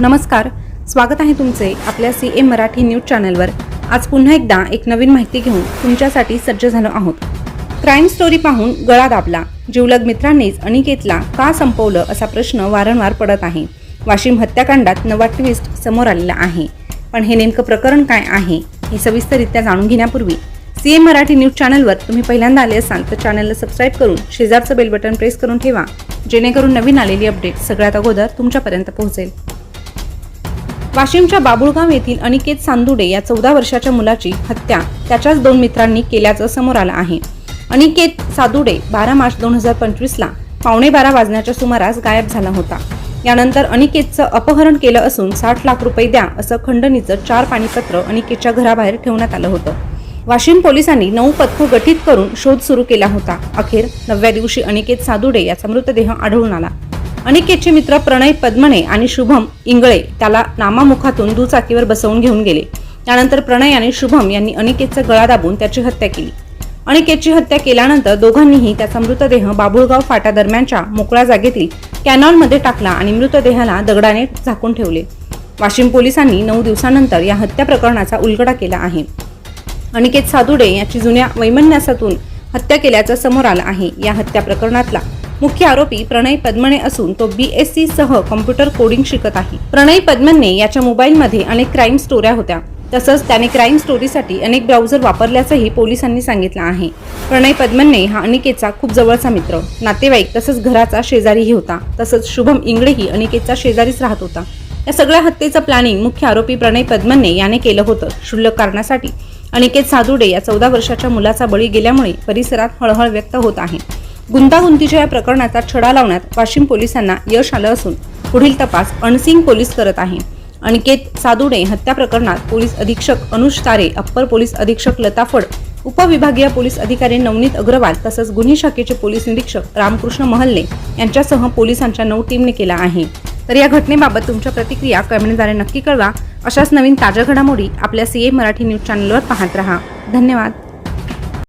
नमस्कार स्वागत आहे तुमचे आपल्या सी एम मराठी न्यूज चॅनलवर. आज पुन्हा एकदा एक नवीन माहिती घेऊन तुमच्यासाठी सज्ज झालो आहोत. क्राईम स्टोरी पाहून गळा दाबला. जीवलग मित्रांनीच अनिकेतला का संपवलं असा प्रश्न वारंवार पडत आहे. वाशिम हत्याकांडात नवा ट्विस्ट समोर आलेला आहे. पण हे नेमकं प्रकरण काय आहे हे सविस्तररित्या जाणून घेण्यापूर्वी सी एम मराठी न्यूज चॅनलवर तुम्ही पहिल्यांदा आले असाल तर चॅनलला सबस्क्राईब करून शेजारचं बेल बटन प्रेस करून ठेवा. जेणेकरून नवीन आलेली अपडेट सगळ्यात अगोदर तुमच्यापर्यंत पोहोचेल. वाशिमच्या बाबुळगाव येथील अनिकेत सांदुडे या चौदा वर्षाच्या मुलाची हत्या त्याच्याच दोन मित्रांनी केल्याचं समोर आलं आहे. अनिकेत सादुडे बारा मार्च दोन हजार पंचवीसला पावणे बारा वाजण्याच्या सुमारास गायब झाला होता. यानंतर अनिकेतचं अपहरण केलं असून साठ लाख रुपये द्या असं खंडणीचं चार पाणीपत्र अनिकेतच्या घराबाहेर ठेवण्यात आलं होतं. वाशिम पोलिसांनी नऊ पथकं गठीत करून शोध सुरू केला होता. अखेर नवव्या दिवशी अनिकेत सादुडे याचा मृतदेह आढळून आला. अनिकेतचे मित्र प्रणय पद्मणे आणि शुभम इंगळे त्याला नामामुखातून दुचाकीवर बसवून घेऊन गेले. त्यानंतर प्रणय आणि शुभम यांनी अनिकेतचा गळा दाबून त्याची हत्या केली. अनिकेतची हत्या केल्यानंतर दोघांनीही त्याचा मृतदेह बाबुळगाव फाटा दरम्यानच्या मोकळ्या जागेतील कॅनॉलमध्ये टाकला आणि मृतदेहाला दगडाने झाकून ठेवले. वाशिम पोलिसांनी नऊ दिवसानंतर या हत्या प्रकरणाचा उलगडा केला आहे. अनिकेत सादुडे याची जुन्या वैमन्यासातून हत्या केल्याचं समोर आलं आहे. या हत्या प्रकरणातला मुख्य आरोपी प्रणय पद्मने असून तो बी एस सी सह कॉम्प्युटर कोडिंग शिकत आहे. प्रणय पद्मने याच्या मोबाईलमध्ये अनेक क्राईम स्टोऱ्या होत्या. तसंच त्याने क्राईम स्टोरीसाठी अनेक ब्राउझर वापरल्याचंही पोलिसांनी सांगितलं आहे. प्रणय पद्मने हा अनिकेतचा खूप जवळचा मित्र. नातेवाईक तसंच घराचा शेजारीही होता. तसंच शुभम इंगळेही अनिकेतचा शेजारीच राहत होता. या सगळ्या हत्येचं प्लॅनिंग मुख्य आरोपी प्रणय पद्मने याने केलं होतं. क्षुल्लक कारणासाठी. अनिकेत सादुडे या चौदा वर्षाच्या मुलाचा बळी गेल्यामुळे परिसरात हळहळ व्यक्त होत आहे. गुंतागुंतीच्या या प्रकरणाचा छडा लावण्यात वाशिम पोलिसांना यश आलं असून पुढील तपास अणसिंग पोलीस करत आहे. अनिकेत सादुडे हत्या प्रकरणात पोलीस अधीक्षक अनुज तारे अप्पर पोलीस अधीक्षक लता फड उपविभागीय पोलीस अधिकारी नवनीत अग्रवाल तसंच गुन्हे शाखेचे पोलीस निरीक्षक रामकृष्ण महल्ले यांच्यासह पोलिसांच्या नऊ टीमने केला आहे. तर या घटनेबाबत तुमच्या प्रतिक्रिया कमेंटद्वारे नक्की कळवा. अशाच नवीन ताज्या घडामोडी आपल्या सी ए मराठी न्यूज चॅनलवर पाहत रहा. धन्यवाद.